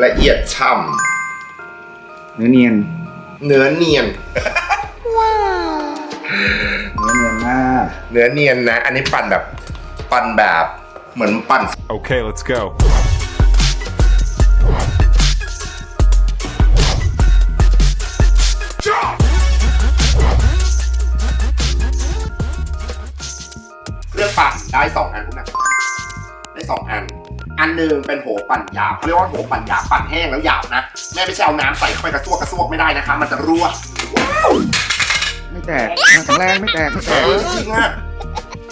ละเอียดฉ่เนื้อเนียนำเนื้อเนียน เนื้อเนียนมากเนื้อเนียนนะ อันนี้ปั่นแบบปั่นแบบเหมือนปั่น Okay, let's go. เครื่องปั่นได้สองอันคุณนะได้สองอัน อันหนึ่งเป็นโหปั่นหยาบเขาเรียกว่าโหปั่นหยาบปั่นแห้งแล้วหยาบนะแม่ไม่ใช่เอาน้ำใส่เข้าไปกระซวกกระซวกไม่ได้นะคะ มันจะรั่วไม่แตกแข็งแรงไม่แตกไม่แตเอกอจริงอะ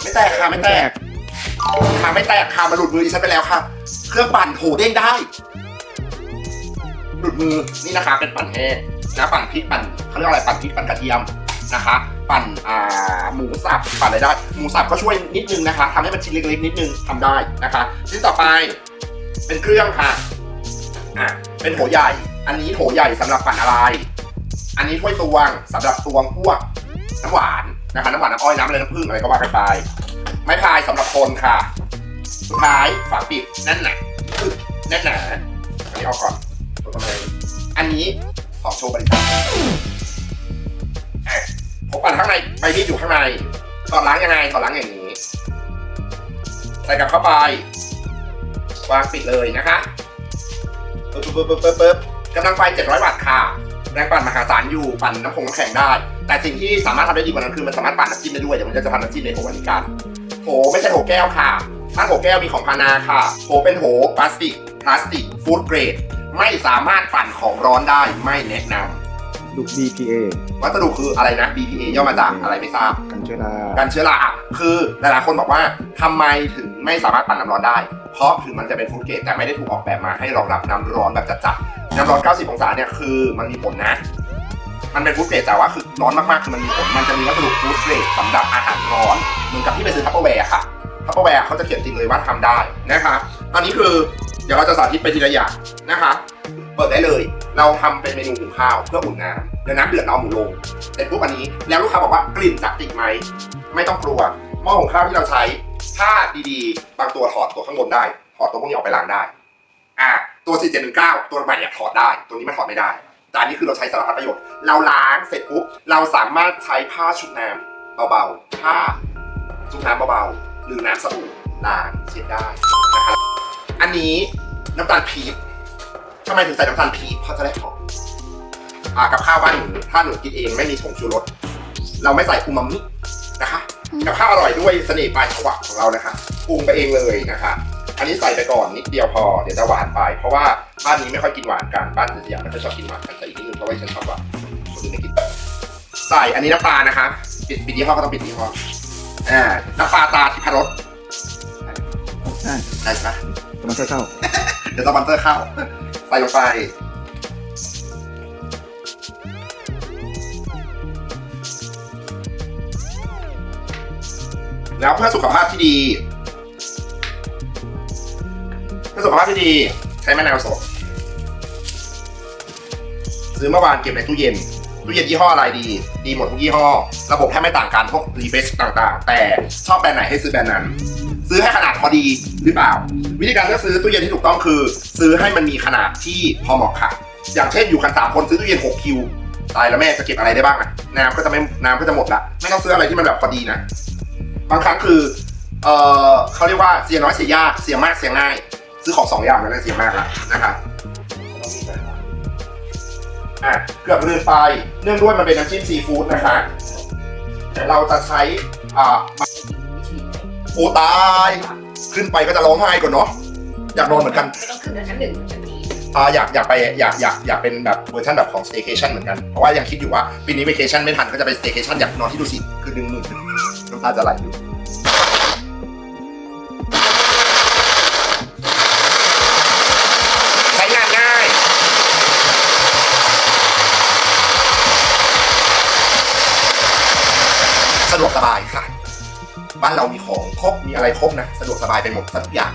ไม่แตกค่ะไม่แตกค่ะไม่แตกค่ะมาหลุดมือดิฉันไปแล้วค่ะ เครื่องปั่นโหเด้งได้หลุดมือนี่นะคะเป็นปั่นแห้งนะปั่นพริกปั่นเขาเรียกว่าอะไรปั่นพริกปั่นกระเทียม นะคะ ปั่นอ่าหมูสับปั่นอะไรได้หมูสับก็ช่วยนิดนึงนะคะทำให้มันชิ้นเล็กๆนิดนึงทำได้นะคะ ชิ้นต่อไปเป็นเครื่องค่ะอะเป็นโถใหญ่ อันนี้โถใหญ่สำหรับปั่นอะไร อันนี้ถ้วยตวงสำหรับตวงพวกน้ำหวานนะคะน้ำหวานน้ำอ้อยน้ำอะไรน้ำผึ้งอะไรก็ว่ากันไปไม้พายสำหรับคนค่ะสุดท้ายฝาปิดแน่นหนาแน่นหนาอันนี้เอาก่อนตัวทำไมอันนี้ของโชว์บริกา ในใบมีดอยู่ข้างในถอดล้างยังไงถอดล้างอย่างนี้ ใส่กลับเข้าไปวางปิดเลยนะคะปึ๊บปึ๊บปึ๊บปึ๊บปึ๊บกำลังไฟ 700 วัตต์ค่ะ แรงปั่นมหาศาลอยู่ ปั่นน้ำผงน้ำแข็งได้ แต่สิ่งที่สามารถทำได้ดีกว่านั้นคือมันสามารถปั่นน้ำจิ้มได้ด้วย เดี๋ยวมันจะทำน้ำจิ้มในโถอันนี้กันโถไม่ใช่โถแก้วค่ะ ถ้าโถแก้วมีของพานาค่ะโถเป็นโถพลาสติก พลาสติก ฟู้ดเกรด ไม่สามารถปั่นของร้อนได้ ไม่แนะนำ ดุ BPA ำวัสดุคืออะไรนะ BPA ย่อมาจากอะไรไม่ทราบ กันเชื้อราการเชื้อราอะคือหลายๆคนบอกว่าทำไมถึงไม่สามารถปั่นน้ำร้อนได้ เพราะถึงมันจะเป็นฟู้ดเกรดแต่ไม่ได้ถูกออกแบบมาให้รองรับน้ำร้อนแบบจัดๆน้ำร้อน 90 องศาเนี่ยคือมันมีผลนะ มันเป็นฟู้ดเกรดแต่ว่าคือร้อนมากๆคือมันมีผล มันจะมีวัสดุฟู้ดเกรดสำหรับอาหารร้อนเหมือนกับที่ไปซื้อทัพเปอร์แวร์ค่ะทัพเปอร์แวร์เขาจะเขียนจริงเลยว่าทำได้นะคะตอนนี้คือเดี๋ยวเราจะสาธิตไปทีละอย่างนะคะ เปิดได้เลย เราทำเป็นเมนูหุงข้าวเพื่ออุ่นน้ำเดี๋ยวน้ำเดือดเราหมูลงเสร็จปุ๊บอันนี้ แล้วลูกค้าบอกว่ากลิ่นจะติดไหม ไม่ต้องกลัว หม้อหุงข้าวที่เราใช้ ถ้าดีๆ บางตัวถอดตัวข้างบนได้ ถอดตัวพวกนี้ออกไปล้างได้ อ่า ตัว 4719 ตัวใหม่เนี่ยถอดได้ ตัวนี้มันถอดไม่ได้ แต่อันนี้คือเราใช้สารพัดประโยชน์ เราล้างเสร็จปุ๊บ เราสามารถใช้ผ้าชุบน้ำเบาๆ ผ้าชุบน้ำเบาๆ หรือน้ำสบู่ล้างเช็ดได้นะครับ อันนี้น้ำตาลปี๊บทำไมถึงใส่น้ำตาลปี๊บเพราะจะได้หอมอ่ากับข้าวบ้านหนูถ้าหนูกินเองไม่มีผงชูรสเราไม่ใส่อูมามินะคะกับข้าวอร่อยด้วยเสน่ห์ปลายฉวักของเรานะคะปรุงไปเองเลยนะคะ อันนี้ใส่ไปก่อนนิดเดียวพอเดี๋ยวจะหวานไป เพราะว่าบ้านนี้ไม่ค่อยกินหวานกันบ้านสยามไม่ค่อยชอบกินหวานกันใส่อีกนิดนึงเพราะว่าฉันชอบหวานคนอื่นไม่กินใส่อันนี้น้ำปลานะคะปิดปิดยี่ห้อก็ต้องปิดยี่ห้ออ่าน้ำปลาตาทิพรสใช่ได้ใช่ไหมสมาเตอร์เข้าเดี๋ยวสปอนเซอร์เข้า ใส่ลงไปแล้วเพื่อสุขภาพที่ดี เพื่อสุขภาพที่ดี ใช้มะนาวสด ซื้อเมื่อวานเก็บในตู้เย็น ตู้เย็นยี่ห้ออะไรดี ดีหมดทุกยี่ห้อ ระบบแทบไม่ต่างกันพวกรีเฟชต่างๆ แต่ชอบแบรนด์ไหนให้ซื้อแบรนด์นั้น ซื้อให้ขนาดพอดีหรือเปล่า วิธีการเลือกซื้อตู้เย็นที่ถูกต้องคือ ซื้อให้มันมีขนาดที่พอเหมาะค่ะ อย่างเช่นอยู่กันสามคนซื้อตู้เย็น6คิวตายแล้วแม่จะเก็บอะไรได้บ้างอะน้ำก็จะไม่น้ำก็จะหมดละไม่ต้องซื้ออะไรที่มันแบบพอดีนะบางครั้งคือเออเขาเรียกว่าเสียน้อยเสียยากเสียมากเสียง่าย ซื้อของสองอย่างนั่นแหละเสียมากละนะคะอะเกือบลืมไปเนื่องด้วยมันเป็นน้ำจิ้มซีฟู้ดนะคะเราจะใช้อ่า โอ้ตาย ขึ้นไปก็จะร้องไห้ก่อนเนาะอยากนอนเหมือนกัน ไม่ต้องขึ้นกับชั้นหนึ่งชั้นนี้อ่าอยากอยากไปอยากอยากอยากเป็นแบบเวอร์ชันแบบของ staycation เหมือนกัน เพราะว่ายังคิดอยู่ว่าปีนี้ vacation ไม่ทันก็จะไป staycation อยากนอนที่ดูสิคือหนึ่งหมื่นน้ำตาจะไหลอยู่ใช้งานง่าย สะดวกสบายค่ะ บ้านเรามีของครบมีอะไรครบนะสะดวกสบายไปหมดทุกอย่าง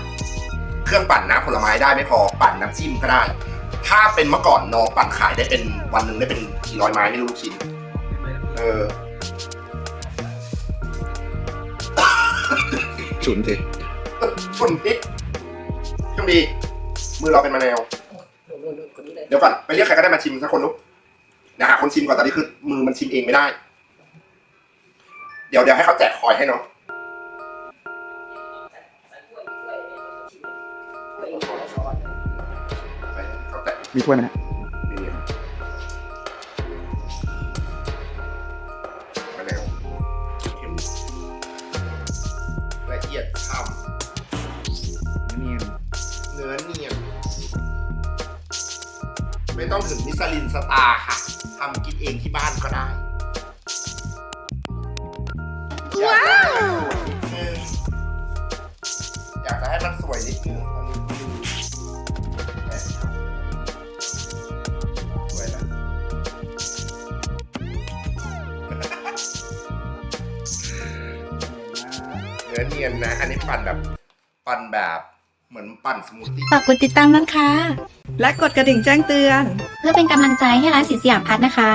เครื่องปั่นน้ำผลไม้ได้ไม่พอปั่นน้ำจิ้มก็ได้ ถ้าเป็นเมื่อก่อนน้องปั่นขายได้เป็นวันหนึ่งได้เป็นกี่ร้อยไม้ไม่รู้ลูกชิ้นเออฉุนสิฝุ่นพิษช่วงดีมือเราเป็นมะนาวหนูไม่นู่นนู่นคนนี้เลยเดี๋ยวก่อนไปเรียกใครก็ได้มาชิมสักคนลูกเดี๋ยวหาคนชิมก่อนตอนนี้คือมือมันชิมเองไม่ได้ เดี๋ยวเดี๋ยวให้เขาแจกคอยให้เนาะ มีถ้วยไหมนะนี่มะนาวเค็มละเอียดฉ่เนียนำเนื้อเนียน ไม่ต้องถึงมิชลินสตาร์ค่ะทำกินเองที่บ้านก็ได้ว้าวอยากจะให้มันสวยนิดนึง นื้อเนียนนะ อันนี้ปั่นแบบปั่นแบบเหมือนปั่นสมูทตี้ฝากกดติดตามนะคะ และกดกระดิ่งแจ้งเตือน เพื่อเป็นกำลังใจให้ร้านสีสยามพัฒน์นะคะ